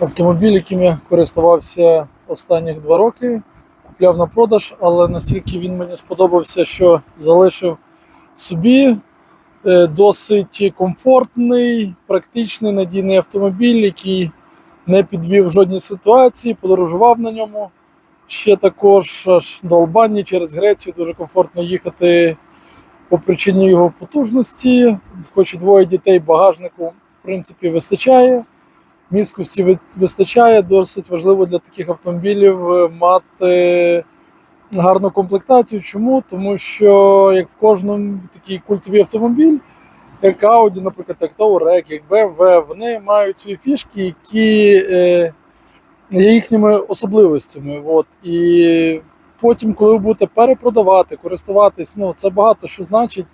Автомобіль, яким я користувався останніх два роки, купляв на продаж, але настільки він мені сподобався, що залишив собі. Е, Досить комфортний, практичний, надійний автомобіль, який не підвів жодній ситуації, подорожував на ньому. Ще також аж до Албанії через Грецію дуже комфортно їхати по причині його потужності. Хоч і двоє дітей, багажнику в принципі вистачає. Місткості вистачає. Досить важливо для таких автомобілів е, мати гарну комплектацію. Чому? Тому що як в кожному такий культовий автомобіль, як Audi, наприклад, як Touareg, як BMW, вони мають свої фішки, які е, є їхніми особливостями. От. І потім, коли ви будете перепродавати, користуватись, ну це багато що значить.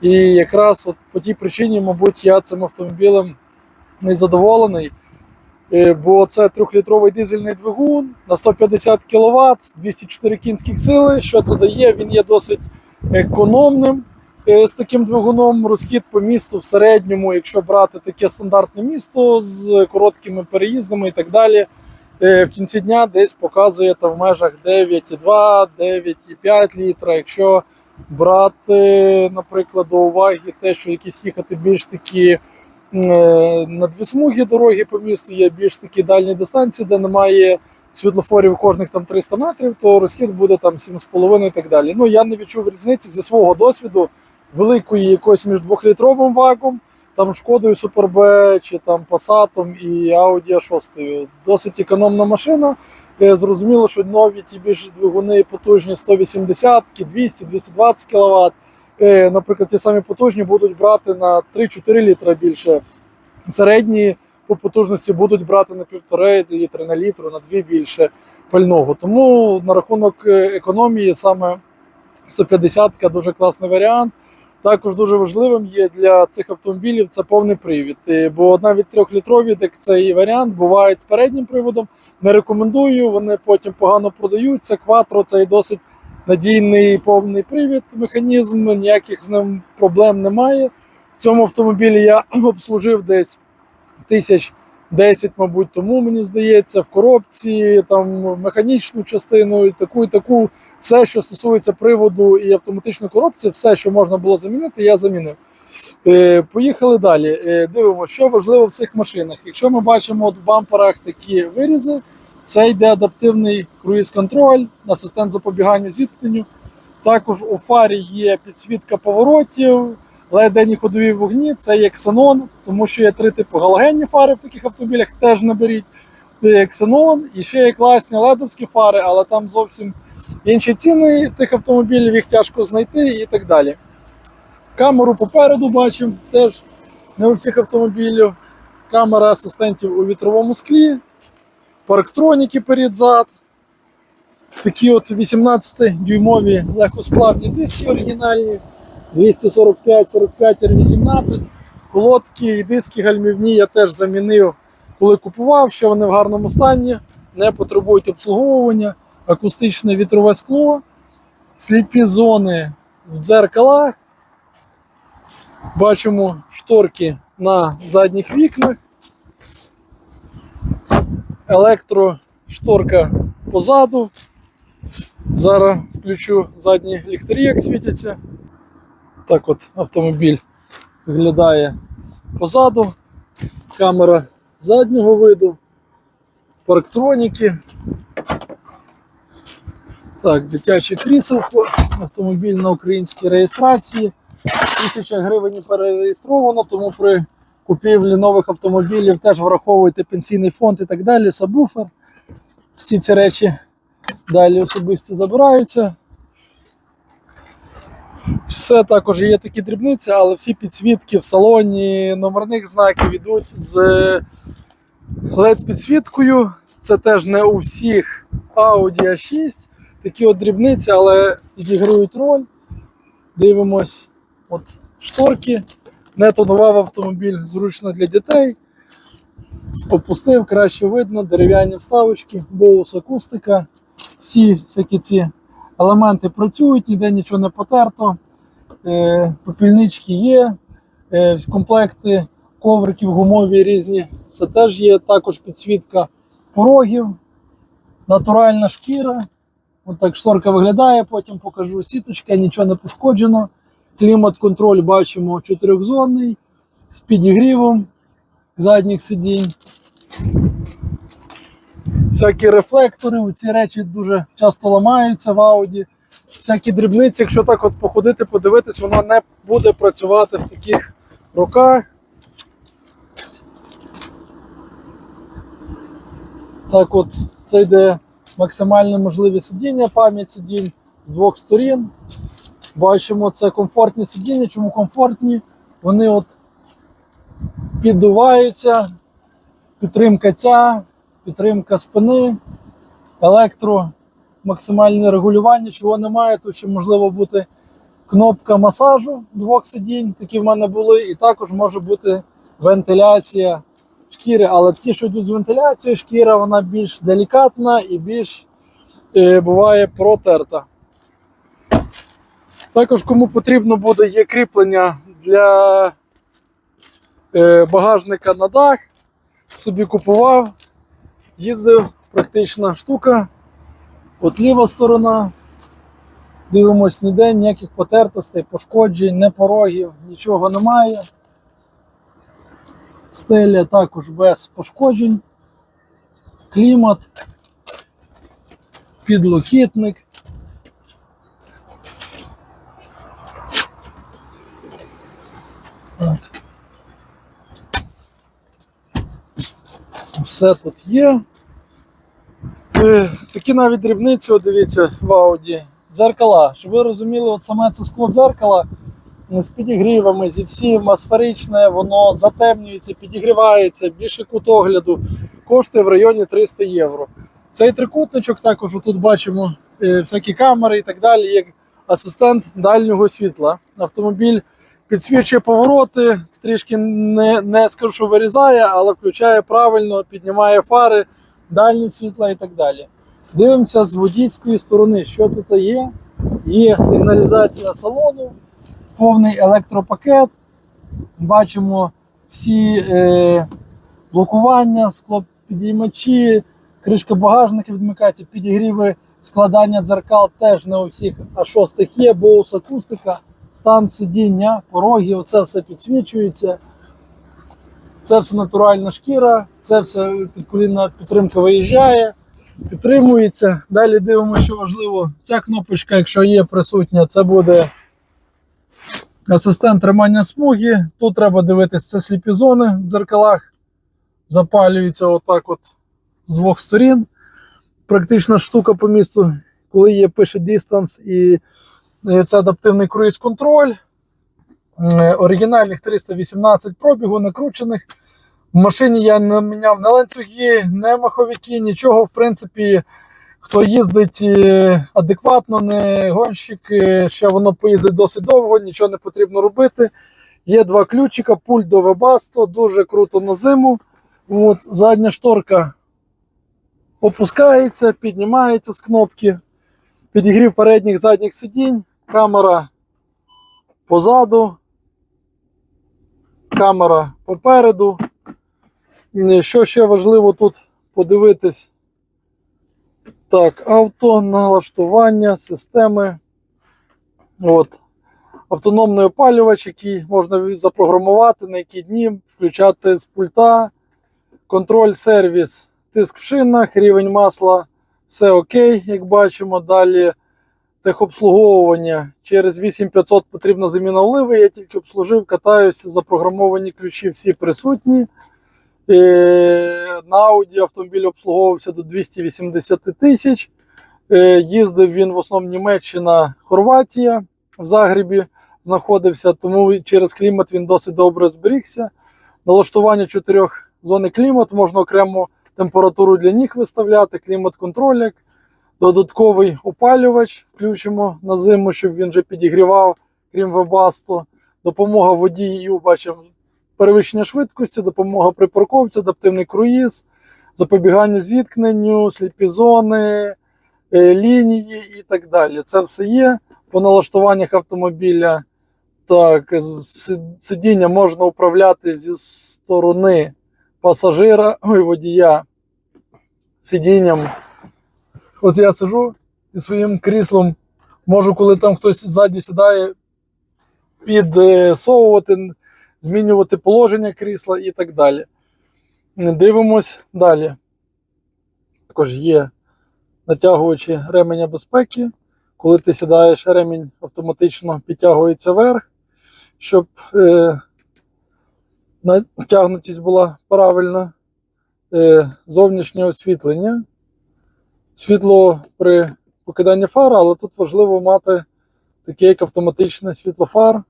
І якраз от по тій причині, мабуть, я цим автомобілем не задоволений. Е, Бо це трьохлітровий дизельний двигун на 150 кВт, 204 кінських сили. Що це дає? Він є досить економним е, з таким двигуном. Розхід по місту в середньому, якщо брати таке стандартне місто з короткими переїздами і так далі, е, в кінці дня десь показує там в межах 9,2, 9,5 літра. Якщо брати, наприклад, до уваги те, що якісь їхати більш такі на дві смуги дороги по місту, є більш такі дальні дистанції, де немає світлофорів кожних там 300 метрів, то розхід буде там 7,5 і так далі. Ну я не відчув різниці зі свого досвіду великої якоїсь між двохлітровим вагом, там шкодою B чи там Passat і Audi A6. Досить економна машина. Е, Зрозуміло, що нові ті більш двигуни потужні 180, 200, 220 кВт. Е, Наприклад, ті самі потужні будуть брати на 3-4 літра більше. Середні по потужності будуть брати на 1,5 літра, на літру, на 2 більше пального. Тому на рахунок е, економії саме 150 дуже класний варіант. Також дуже важливим є для цих автомобілів це повний привід. Е, Бо навіть трьохлітрові, так цей варіант, бувають з переднім приводом. Не рекомендую, вони потім погано продаються. Кватро це і досить надійний повний привід, механізм, ніяких з ним проблем немає. В цьому автомобілі я обслужив десь тисяч 10, мабуть, тому мені здається, в коробці, там механічну частину, і таку, і таку, все, що стосується приводу і автоматичної коробці, все, що можна було замінити, я замінив. Е, поїхали далі. Е, дивимося, що важливо в цих машинах. Якщо ми бачимо от в бамперах такі вирізи, це йде адаптивний круїз-контроль, асистент запобігання зіткненню. Також у фарі є підсвітка поворотів, ледені ходові вогні, це є ксенон, тому що є три типи галогенні фари в таких автомобілях, теж не беріть. Це є ксенон, і ще є класні ледовські фари, але там зовсім інші ціни тих автомобілів, їх тяжко знайти і так далі. Камеру попереду бачимо, теж не у всіх автомобілів. Камера асистентів у вітровому склі, парктроніки перед-зад. Такі от 18-дюймові легкосплавні диски оригінальні, 245 45 R18. Колодки і диски гальмівні я теж замінив, коли купував, що вони в гарному стані, не потребують обслуговування, акустичне вітрове скло, сліпі зони в дзеркалах. Бачимо шторки на задніх вікнах. Електрошторка позаду. Зараз включу задні ліхтарі, як світяться. Так от автомобіль виглядає позаду. Камера заднього виду, парктроніки. Так, дитяче кріселко, автомобіль на українській реєстрації. Тисяча гривень перереєстровано, тому при купівлі нових автомобілів теж враховуйте пенсійний фонд і так далі, сабвуфер. Всі ці речі далі особисті забираються. Все також є такі дрібниці, але всі підсвітки в салоні номерних знаків йдуть з led підсвіткою. Це теж не у всіх Audi A6. Такі от дрібниці, але відіграють роль. Дивимось, от шторки. Не тонував автомобіль, зручно для дітей. Опустив, краще видно, дерев'яні вставочки, боус акустика. Всі всякі ці елементи працюють, ніде нічого не потерто. Е, попільнички є, е, комплекти ковриків гумові різні Це теж є також підсвітка порогів, натуральна шкіра. От так шторка виглядає, потім покажу сіточка, нічого не пошкоджено. Клімат-контроль бачимо чотирьохзонний з підігрівом задніх сидінь. Всякі рефлектори, ці речі дуже часто ламаються в ауді. Всякі дрібниці, якщо так от походити, подивитись, воно не буде працювати в таких руках. Так от, це йде максимально можливі сидіння, пам'ять сидінь з двох сторін. Бачимо, це комфортні сидіння. Чому комфортні? Вони от піддуваються, підтримка ця, підтримка спини, електро, максимальне регулювання, чого немає, тут ще можливо бути кнопка масажу двох сидінь, такі в мене були, і також може бути вентиляція шкіри. Але ті, що йдуть з вентиляцією, шкіра вона більш делікатна і більш е, буває протерта. Також, кому потрібно буде, є кріплення для е, багажника на дах. Собі купував, їздив, практична штука. От ліва сторона. Дивимось ніде, ніяких потертостей, пошкоджень, не порогів, нічого немає. Стеля також без пошкоджень. Клімат, підлокітник. Все тут є. Е, Такі навіть дрібниці, от дивіться, в Ауді. Дзеркала. Щоб ви розуміли, от саме це скло дзеркала е, з підігрівами, зі всім асферичне, воно затемнюється, підігрівається, більше кут огляду, коштує в районі 300 євро. Цей трикутничок також тут бачимо е, всякі камери і так далі, як асистент дальнього світла. Автомобіль підсвічує повороти, трішки не, не скажу, що вирізає, але включає правильно, піднімає фари, дальні світла і так далі. Дивимося з водійської сторони, що тут є. Є сигналізація салону, повний електропакет. Бачимо всі е, блокування, склопідіймачі, кришка багажника відмикається, підігріви складання дзеркал теж не у всіх А6 є, боус акустика, стан сидіння, пороги, оце все підсвічується. Це все натуральна шкіра, це все підколінна підтримка виїжджає, підтримується. Далі дивимося, що важливо. Ця кнопочка, якщо є присутня, це буде асистент тримання смуги. Тут треба дивитися це сліпі зони в дзеркалах. Запалюється отак от з двох сторін. Практична штука по місту, коли є пише Distance і це адаптивний круїз-контроль. Е, Оригінальних 318 пробігу, накручених. В машині я не міняв не ланцюги, не маховики, нічого. В принципі, хто їздить е, адекватно, не гонщик, е, ще воно поїздить досить довго, нічого не потрібно робити. Є два ключика, пульт до Webasto, дуже круто на зиму. От, задня шторка опускається, піднімається з кнопки. Підігрів передніх задніх сидінь, камера позаду, камера попереду. Що ще важливо тут подивитись? Так, авто, налаштування, системи. От. Автономний опалювач, який можна запрограмувати, на які дні, включати з пульта, контроль, сервіс, тиск в шинах, рівень масла, все окей, як бачимо. Далі техобслуговування. Через 8500 потрібна заміна оливи. Я тільки обслужив, катаюся, запрограмовані ключі всі присутні. Е, На Audi автомобіль обслуговувався до 280 тисяч. Е, Їздив він в основному Німеччина, Хорватія в Загребі знаходився, тому через клімат він досить добре зберігся. Налаштування чотирьох зони клімат, можна окрему температуру для ніг виставляти, клімат-контролік, додатковий опалювач включимо на зиму, щоб він вже підігрівав, крім вебасту. Допомога водію, бачимо, перевищення швидкості, допомога при парковці, адаптивний круїз, запобігання зіткненню, сліпі зони, е, лінії і так далі. Це все є по налаштуваннях автомобіля. Так, сидіння можна управляти зі сторони пасажира, ой, водія сидінням. От я сижу зі своїм кріслом, можу, коли там хтось ззаді сідає, підсовувати, змінювати положення крісла і так далі. Дивимось далі. Також є натягувачі ременя безпеки. Коли ти сідаєш, ремінь автоматично підтягується вверх, щоб е, натягнутість була правильна. Е, зовнішнє освітлення. Світло при покиданні фар, але тут важливо мати таке як автоматичне світло фар,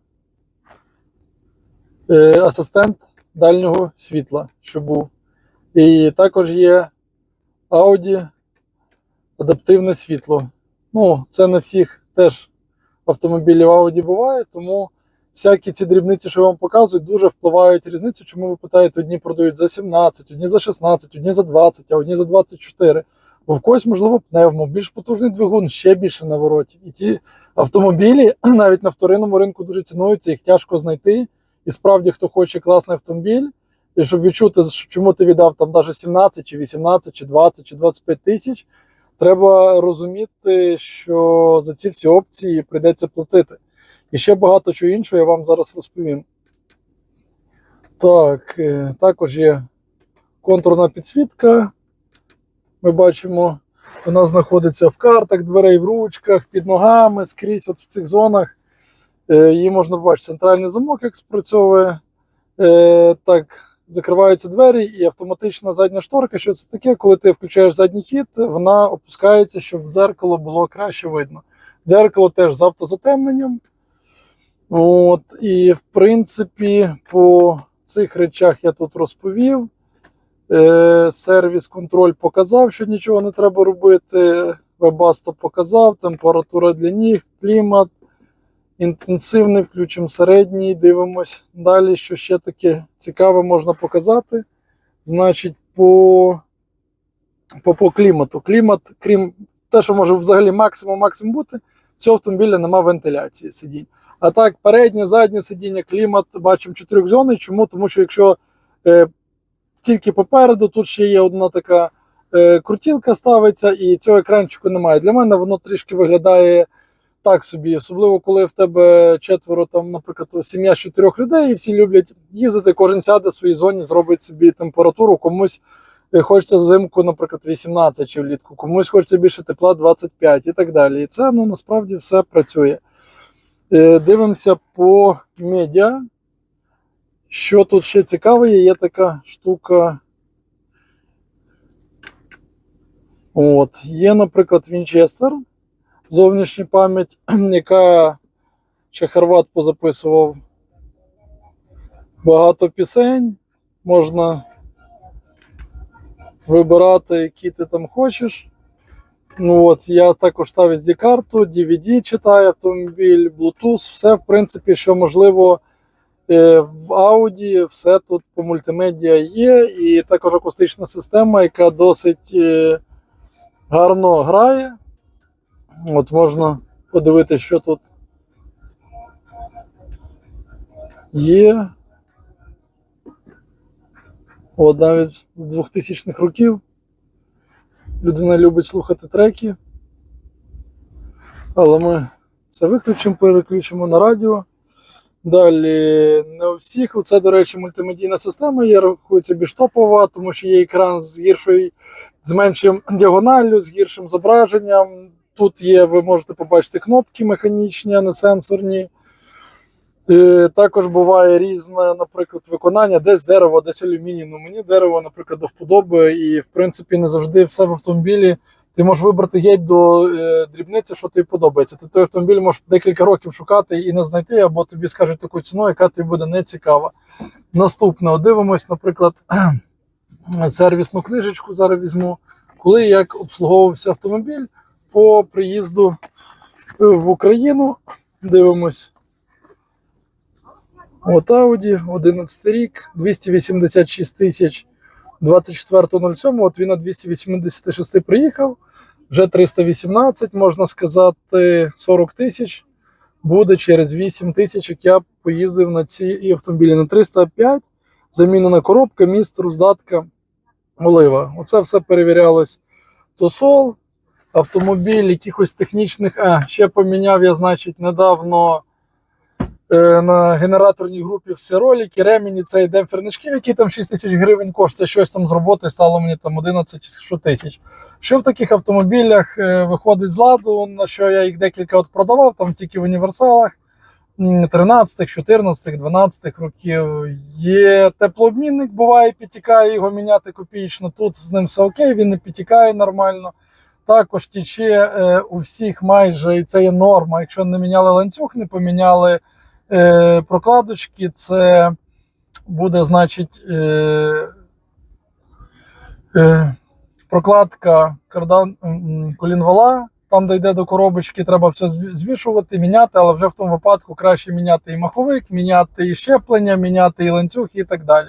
е, асистент дальнього світла, що був. І також є Audi адаптивне світло. Ну, це на всіх теж автомобілів Audi буває, тому всякі ці дрібниці, що я вам показую, дуже впливають різницю. Чому ви питаєте, одні продають за 17, одні за 16, одні за 20, а одні за 24. Бо в когось, можливо, пневмо, більш потужний двигун, ще більше наворотів. І ті автомобілі навіть на вторинному ринку дуже цінуються, їх тяжко знайти. І справді, хто хоче класний автомобіль, і щоб відчути, чому ти віддав там навіть 17, чи 18, чи 20, чи 25 тисяч, треба розуміти, що за ці всі опції прийдеться платити. І ще багато чого іншого я вам зараз розповім. Так, е, також є контурна підсвітка. Ми бачимо, вона знаходиться в картах дверей, в ручках, під ногами, скрізь от в цих зонах. Е, Її можна побачити центральний замок, як спрацьовує. Е, Так, закриваються двері і автоматична задня шторка. Що це таке? Коли ти включаєш задній хід, вона опускається, щоб дзеркало було краще видно. Дзеркало теж з автозатемненням. От, і в принципі, по цих речах я тут розповів. Е, сервіс контроль показав, що нічого не треба робити. Вебасто показав, температура для ніг, клімат, інтенсивний, включимо середній, дивимось далі, що ще таке цікаве можна показати. Значить, по, по, по клімату. Клімат, крім те, що може взагалі максимум максимум бути, цього автомобіля немає вентиляції сидінь. А так, переднє, заднє сидіння, клімат, бачимо чотирьохзонний. Чому? Тому що якщо е, тільки попереду, тут ще є одна така е, крутілка ставиться, і цього екранчику немає. Для мене воно трішки виглядає так собі, особливо коли в тебе четверо, там, наприклад, сім'я з чотирьох людей, і всі люблять їздити, кожен сяде в своїй зоні, зробить собі температуру, комусь е, хочеться взимку, наприклад, 18 чи влітку, комусь хочеться більше тепла 25 і так далі. І це ну, насправді все працює. Е, Дивимося по медіа. Що тут ще цікаве, є, є така штука. От. Є, наприклад, Вінчестер, зовнішня пам'ять, яка ще Хорват позаписував багато пісень. Можна вибирати, які ти там хочеш. Ну от, Я також став SD-карту, DVD читаю автомобіль, Bluetooth, все, в принципі, що можливо. Е, В Audi все тут по мультимедіа є, і також акустична система, яка досить е, гарно грає. От можна подивитися, що тут є. От навіть з 2000-х років людина любить слухати треки. Але ми це виключимо, переключимо на радіо. Далі не у всіх. Це, до речі, мультимедійна система є, рахується більш топова, тому що є екран з гіршою, з меншим діагоналлю, з гіршим зображенням. Тут є, ви можете побачити кнопки механічні, а не сенсорні. Е, Також буває різне, наприклад, виконання, десь дерево, десь алюміній. Ну, мені дерево, наприклад, до вподоби, і в принципі не завжди все в автомобілі. Ти можеш вибрати геть до е, дрібниці, що тобі подобається. Ти той автомобіль можеш декілька років шукати і не знайти, або тобі скажуть таку ціну, яка тобі буде не цікава. Наступне, дивимось, наприклад, сервісну книжечку зараз візьму, коли як обслуговувався автомобіль по приїзду в Україну. Дивимось. От Audi, 11 рік, 286 тисяч 24.07, от він на 286 приїхав, вже 318, можна сказати, 40 тисяч. Буде через 8 тисяч, як я поїздив на ці автомобілі. На 305 замінена коробка, міст, роздатка, олива. Оце все перевірялось. Тосол, автомобіль, якихось технічних. А, ще поміняв я, значить, недавно на генераторній групі всі ролики, ремені, цей демпферний шків, який там 6 тисяч гривень коштує, щось там з роботи стало мені там 11 чи тисяч. Що в таких автомобілях е, виходить з ладу, на що я їх декілька от продавав, там тільки в універсалах. м, 13, 14, 12 років. Є теплообмінник, буває, підтікає його міняти копійно. Тут з ним все окей, він не підтікає нормально. Також тіче е, у всіх майже, і це є норма. Якщо не міняли ланцюг, не поміняли е, прокладочки, це буде, значить, е, е, прокладка кардан, колінвала. Там, де йде до коробочки, треба все звішувати, міняти, але вже в тому випадку краще міняти і маховик, міняти і щеплення, міняти і ланцюг і так далі.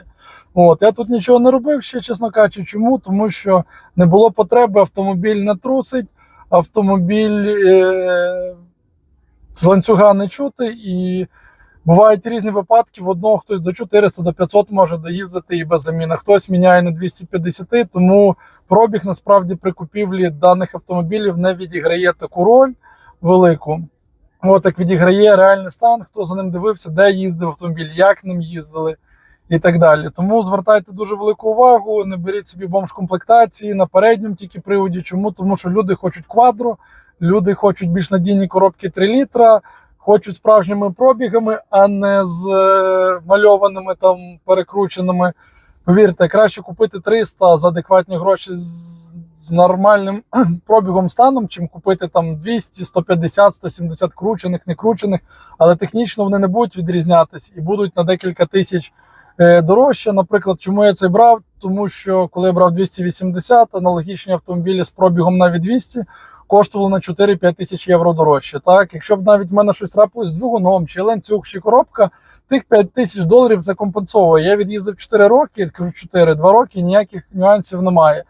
От, я тут нічого не робив ще, чесно кажучи. Чому? Тому що не було потреби, автомобіль не трусить, автомобіль е- з ланцюга не чути, і бувають різні випадки. В одного хтось до 400 до 500 може доїздити і без заміни, хтось міняє на 250, тому пробіг насправді при купівлі даних автомобілів не відіграє таку роль велику. От як відіграє реальний стан, хто за ним дивився, де їздив автомобіль, як ним їздили і так далі. Тому звертайте дуже велику увагу, не беріть собі бомж комплектації на передньому тільки приводі. Чому? Тому що люди хочуть квадро, люди хочуть більш надійні коробки 3 літра, хочуть справжніми пробігами, а не з е, мальованими там перекрученими. Повірте, краще купити 300 за адекватні гроші з, з нормальним пробігом станом, чим купити там 200, 150, 170 кручених, не кручених, але технічно вони не будуть відрізнятись і будуть на декілька тисяч е, дорожче. Наприклад, чому я це брав? Тому що коли я брав 280, аналогічні автомобілі з пробігом навіть 200 коштували на 4-5 тисяч євро дорожче. Так, якщо б навіть в мене щось трапилось з двигуном, чи ланцюг, чи коробка, тих 5 тисяч доларів закомпенсовує. Я від'їздив 4 роки, кажу 4, 2 роки, ніяких нюансів немає.